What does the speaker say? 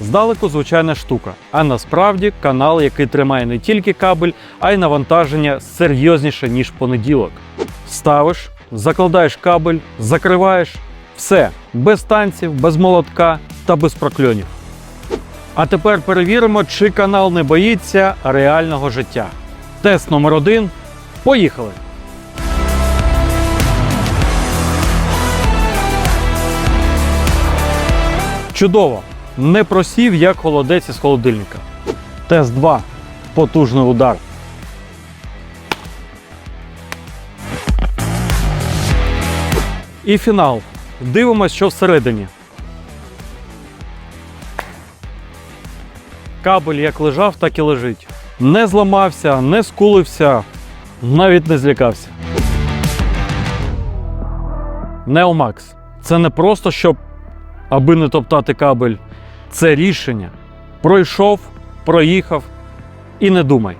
Здалеку звичайна штука, а насправді канал, який тримає не тільки кабель, а й навантаження серйозніше, ніж понеділок. Ставиш, закладаєш кабель, закриваєш все без танців, без молотка та без прокльонів. А тепер перевіримо, чи канал не боїться реального життя. Тест номер один. Поїхали! Чудово! Не просів, як холодець із холодильника. Тест 2. Потужний удар. І фінал. Дивимось, що всередині. Кабель як лежав, так і лежить. Не зламався, не скулився, навіть не злякався. Neomax. Це не просто щоб аби не топтати кабель. Це рішення. Пройшов, проїхав і не думай.